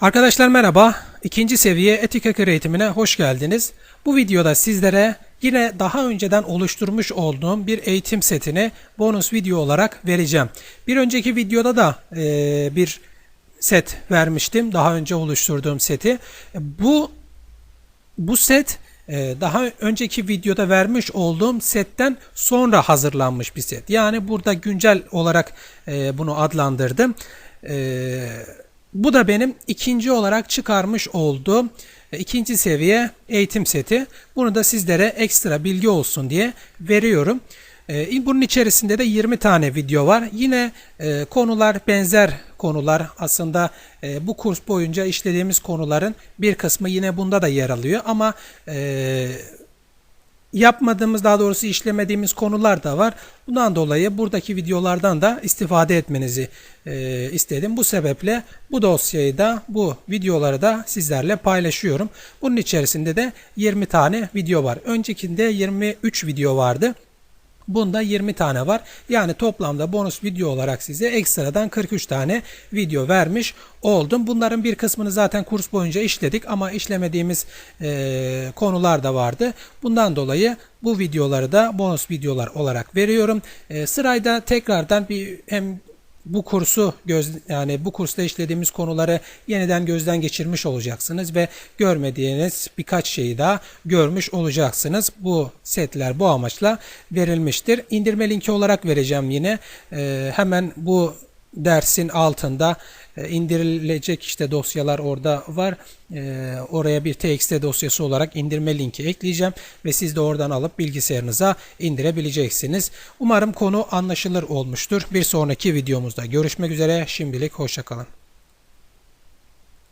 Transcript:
Arkadaşlar merhaba. İkinci seviye etik hacker eğitimine hoş geldiniz. Bu videoda sizlere yine daha önceden oluşturmuş olduğum bir eğitim setini bonus video olarak vereceğim. Bir önceki videoda da eee, bir set vermiştim. Daha önce oluşturduğum seti. Bu bu set e, daha önceki videoda vermiş olduğum setten sonra hazırlanmış bir set. Yani burada güncel olarak e, bunu adlandırdım. E, bu da benim ikinci olarak çıkarmış olduğum e, ikinci seviye eğitim seti. Bunu da sizlere ekstra bilgi olsun diye veriyorum. E, Bunun içerisinde de 20 tane video var. Yine e, konular benzer konular. Aslında bu kurs boyunca işlediğimiz konuların bir kısmı yine bunda da yer alıyor. Ama yapmadığımız daha doğrusu işlemediğimiz konular da var. Bundan dolayı buradaki videolardan da istifade etmenizi e, istedim. Bu sebeple bu dosyayı da bu videoları da sizlerle paylaşıyorum. Bunun içerisinde de 20 tane video var. Öncekinde 23 video vardı. Bunda 20 tane var. Yani toplamda bonus video olarak size ekstradan 43 tane video vermiş oldum. Bunların bir kısmını zaten kurs boyunca işledik ama işlemediğimiz eee, konular da vardı. Bundan dolayı bu videoları da bonus videolar olarak veriyorum. Eee, sırayla tekrardan bir hem bu kursu göz yani bu kursta işlediğimiz konuları yeniden gözden geçirmiş olacaksınız ve görmediğiniz birkaç şeyi daha görmüş olacaksınız. Bu setler bu amaçla verilmiştir. İndirme linki olarak vereceğim yine. Ee, hemen bu dersin altında indirilecek işte dosyalar orada var. Ee, oraya bir txt dosyası olarak indirme linki ekleyeceğim ve siz de oradan alıp bilgisayarınıza indirebileceksiniz. Umarım konu anlaşılır olmuştur. Bir sonraki videomuzda görüşmek üzere. Şimdilik hoşçakalın.